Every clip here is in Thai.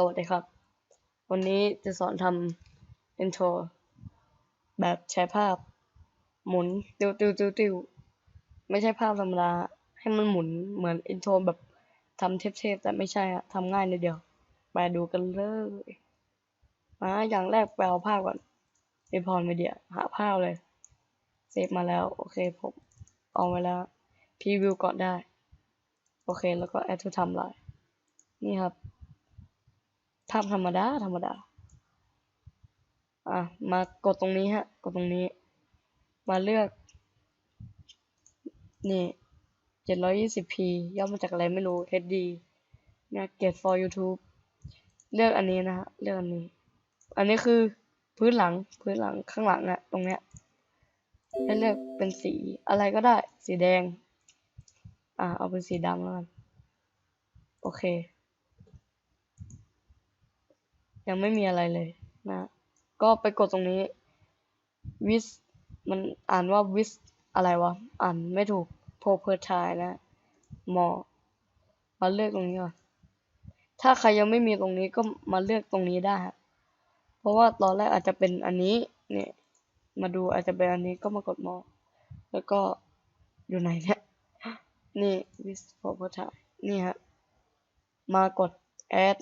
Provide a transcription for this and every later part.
สวัสดีครับ วันนี้จะสอนทำ intro แบบใช้ภาพ หมุนติวติวติวติวไม่ใช่ภาพธรรมดาให้มันหมุนเหมือน intro แบบทำเทพๆแต่ไม่ใช่อะทำง่ายนิดเดียวไปดูกันเลยมาอย่างแรกไปเอาภาพก่อนในพรมีเดียหาภาพเลยเซฟมาแล้ว โอเคผมเอาไว้แล้วพรีวิวก่อนได้ โอเคแล้วก็ add to timeline นี่ครับ ภาพธรรมดา ธรรมดา อะ มากดตรงนี้ฮะ กดตรงนี้ มาเลือก นี่ 720p ย่อมาจากอะไรไม่รู้ HD เนี่ย Get for YouTube เลือกอันนี้นะฮะ เลือกอันนี้ อันนี้คือพื้นหลัง พื้นหลังข้างหลังอะตรงเนี้ยให้เลือกเป็นสีอะไรก็ได้ สีแดง อ่า เอาเป็นสีดำแล้วกัน โอเค ยังไม่มีอะไรเลยนะ ก็ไปกดตรงนี้วิสมันอ่านว่าวิสอะไรวะ อ่านไม่ถูกโพเพอร์ทายนะมอมาเลือกตรงนี้ก่อนถ้าใครยังไม่มีตรงนี้ก็มาเลือกตรงนี้ได้ เพราะว่าตอนแรกอาจจะเป็นอันนี้เนี่ยมาดูอาจจะเป็นอันนี้ก็มากดมอ แล้วก็อยู่ไหนเนี่ย นี่วิสโพเพอร์ทายนี่ฮะมากด add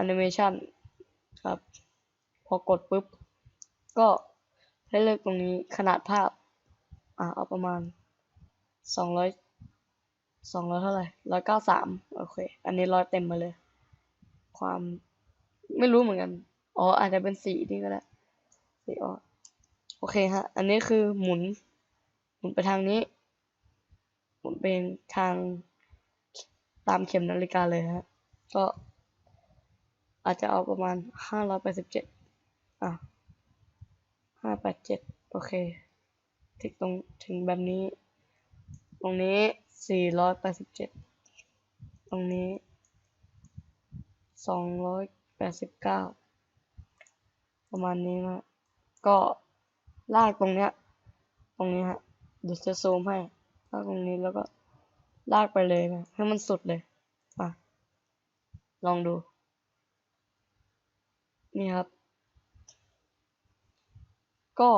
animation ครับ พอกดปุ๊บ ก็ให้เลือกตรงนี้ขนาดภาพ อ่าเอาประมาณสองร้อยสองร้อยเท่าไหร่ร้อยเก้าสามโอเค อันนี้ร้อยเต็มมาเลย ความไม่รู้เหมือนกัน อ๋อ อาจจะเป็นสีนี่ก็ได้สีอ๋อโอเคฮะ อันนี้คือหมุน หมุนไปทางนี้ หมุนเป็นทางตามเข็มนาฬิกาเลยฮะ ก็ อาจจะเอาประมาณห้าร้อยแปดสิบเจ็ดอะห้าแปดเจ็ดโอเคถึงตรงถึงแบบนี้ ตรงนี้สี่ร้อยแปดสิบเจ็ดตรงนี้สองร้อยแปดสิบเก้าประมาณนี้นะก็ลากตรงเนี้ย ตรงนี้ฮะเดี๋ยวจะซูมให้ลากตรงนี้แล้วก็ลากไปเลยนะให้มันสุดเลยอะลองดู นี่ครับ ก็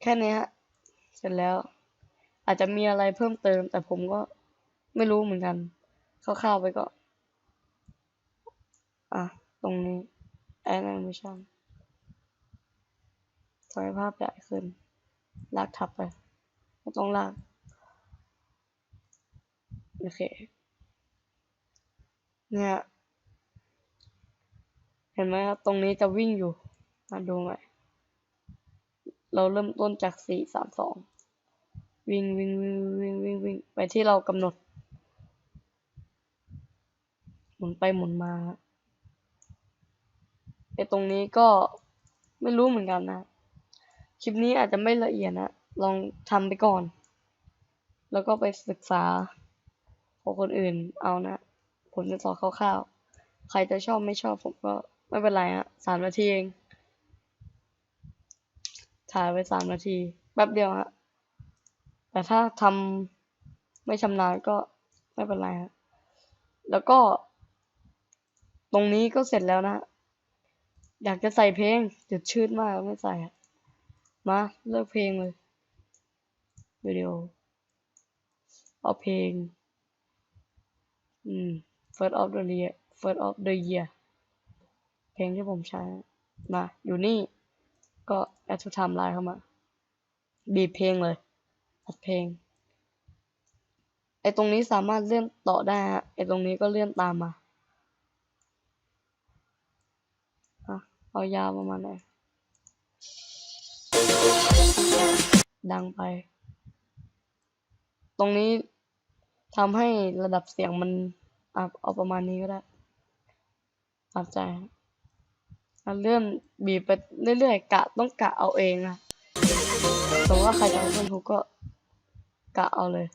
แค่นี้ฮะเสร็จแล้ว อาจจะมีอะไรเพิ่มเติม แต่ผมก็ไม่รู้เหมือนกันคร่าวๆไปก็ อะ ตรงนี้ animation ถอยภาพใหญ่ขึ้น ลากทับไปไม่ต้องลาก โอเค เนี่ย เห็นไหมครับ ตรงนี้จะวิ่งอยู่ มาดูหน่เราเริ่มต้นจากสี่สามสองวิ่งวิ่งวิ่งวิ่งวิ่งวิ่งไปที่เรากำหนด หมุนไปหมุนมาไอตรงนี้ก็ไม่รู้เหมือนกันนะ คลิปนี้อาจจะไม่ละเอียดนะ ลองทำไปก่อน แล้วก็ไปศึกษาของคนอื่นเอานะ ผมจะสอนคร่าวๆ ใครจะชอบไม่ชอบผมก็ ไม่เป็นไรฮะสามนาทีเองถ่ายไปสามนาทีแป๊บเดียวฮะแต่ถ้าทำไม่ชำนาญก็ไม่เป็นไรฮะแล้วก็ ตรงนี้ก็เสร็จแล้วนะ อยากจะใส่เพลงจุดชืดมากไม่ใส่ะมาเลือกเพลงเลยวิดีโอเอาเพลงอืม first of the year first of the year เพลงที่ผมใช้ มา อยู่นี่ ก็ add to timeline เข้ามา บีบเพลงเลยอัดเพลง ไอตรงนี้สามารถเลื่อนต่อได้ฮะ ไอตรงนี้ก็เลื่อนตามมาอะเอายาวประมาณไหนดังไป ตรงนี้ทำให้ระดับเสียงมันอเอาประมาณนี้ก็ได้ตามใจ ฮะอะเลื่อนบีบไปเรื่อยๆกะต้องกะเอาเองนะสมมติว่าใครจะเอาเพื่นทุกก็กะเอาเลย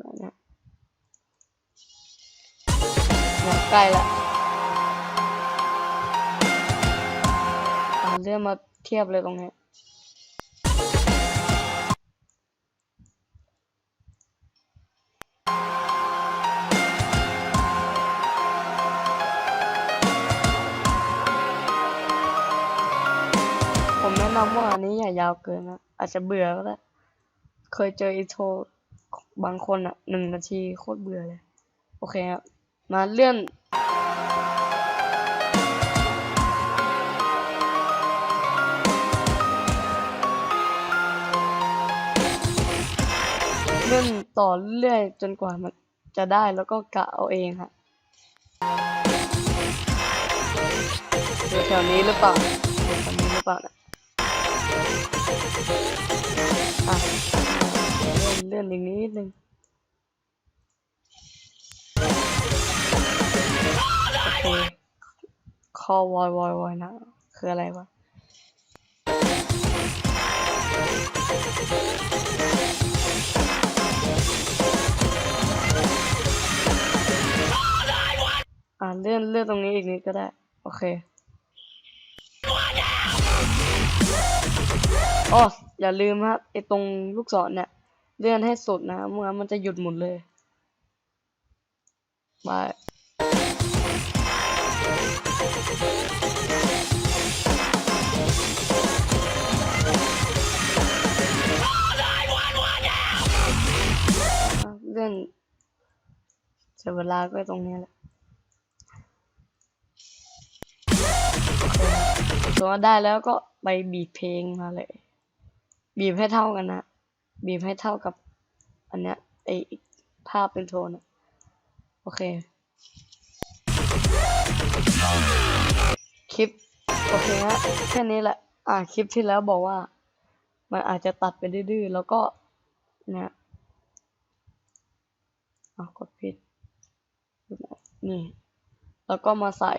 นะนะใกล้ละอะเลื่อนมาเทียบเลยตรงนี้าอันนี้อย่าวเกินนะอาจจะเบื่อก็ได้เคยเจออินโทรบางคนอะหนึ่งนาทีโคตรเบื่อเลย โอเคครับ มาเลื่อนเลื่อนต่อเรื่อยจนกว่ามันจะได้แล้วก็กะเอาเองฮะอยู่แถวนี้หรือเปล่าอยู่แถวนี้หรือเปล่านะ อะเลื่อนเลื่อนอีกนิดนึงโอเคคอวอยวอยวอยนะคืออะไรวะอ่าเลื่อนเลื่อนตรงนี้อีกนิดก็ได้ โอเค อ๋ออย่าลืมครับไอตรงลูกศรเนี่ยเลื่อนให้สุดนะเมื่อมันจะหยุดหมุนเลยบายเลื่อนเสียเวลาก็ตรงนี้แหละตัวได้แล้วก็ ไปบีบเพลงมาเลย บีบให้เท่ากันนะบีบให้เท่ากับ อันเนี้ยไอภาพเป็นโทนอะโอเค คลิป โอเคฮะแค่นี้แหละ อ่าคลิปที่แล้วบอกว่า มันอาจจะตัดไปดื้อๆแล้วก็เนี่ยอะกดผิดนี่ แล้วก็มาใส่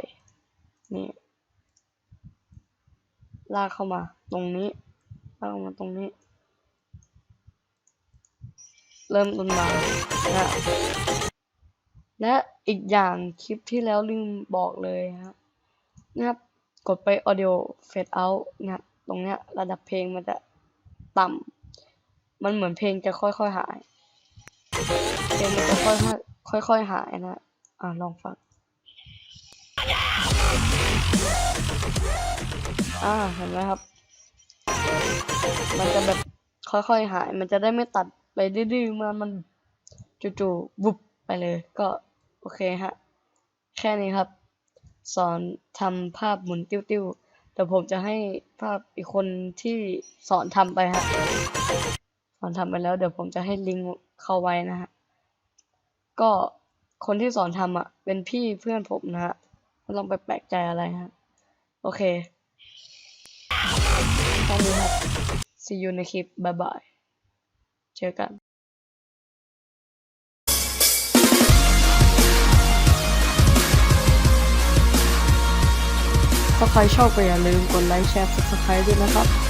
นี่ ลากเข้ามา ตรงนี้ลากเข้ามาตรงนี้ เริ่มต้นมานะและอีกอย่างคลิปที่แล้วลืมบอกเลยฮะนะครับกดไป audio fade out นะครับตรงเนี้ยระดับเพลงมันจะต่ำมันเหมือนเพลงจะค่อยๆหายเพลงมันจะค่อยๆค่อยๆหายนะอ่าลองฟัง อ่าเห็นไหมครับ มันจะแบบค่อยๆหาย มันจะได้ไม่ตัดไปดื้อๆมามันจู่ๆบุบไปเลย ก็โอเคฮะ แค่นี้ครับ สอนทำภาพหมุนติ้วๆแต่ผมจะให้ภาพอีกคนที่สอนทำไปฮะสอนทำไปแล้ว เดี๋ยวผมจะให้ลิงก์เข้าไว้นะฮะ ก็คนที่สอนทำอะ เป็นพี่เพื่อนผมนะฮะไม่ต้องไปแปลกใจอะไรฮะ โอเค นี้ครับ see you ในคลิปบ๊ายบาย เจอกันถ้าใครชอบก็อย่าลืมกดไลค์แชร์ subscribe ด้วยนะครับ